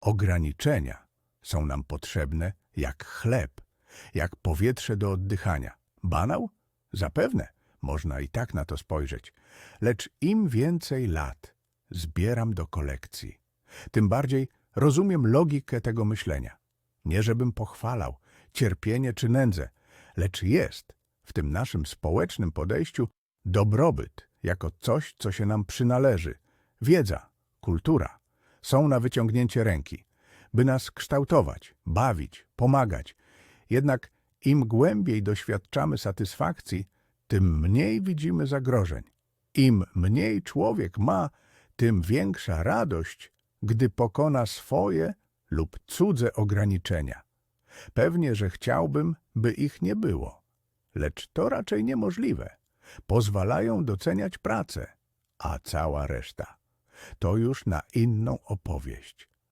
Ograniczenia są nam potrzebne jak chleb, jak powietrze do oddychania. Banał? Zapewne, można i tak na to spojrzeć. Lecz im więcej lat zbieram do kolekcji, tym bardziej rozumiem logikę tego myślenia. Nie żebym pochwalał cierpienie czy nędzę, lecz jest w tym naszym społecznym podejściu dobrobyt jako coś, co się nam przynależy. Wiedza, kultura są na wyciągnięcie ręki, by nas kształtować, bawić, pomagać. Jednak im głębiej doświadczamy satysfakcji, tym mniej widzimy zagrożeń. Im mniej człowiek ma, tym większa radość, gdy pokona swoje lub cudze ograniczenia. Pewnie, że chciałbym, by ich nie było, lecz to raczej niemożliwe. Pozwalają doceniać pracę, a cała reszta to już na inną opowieść.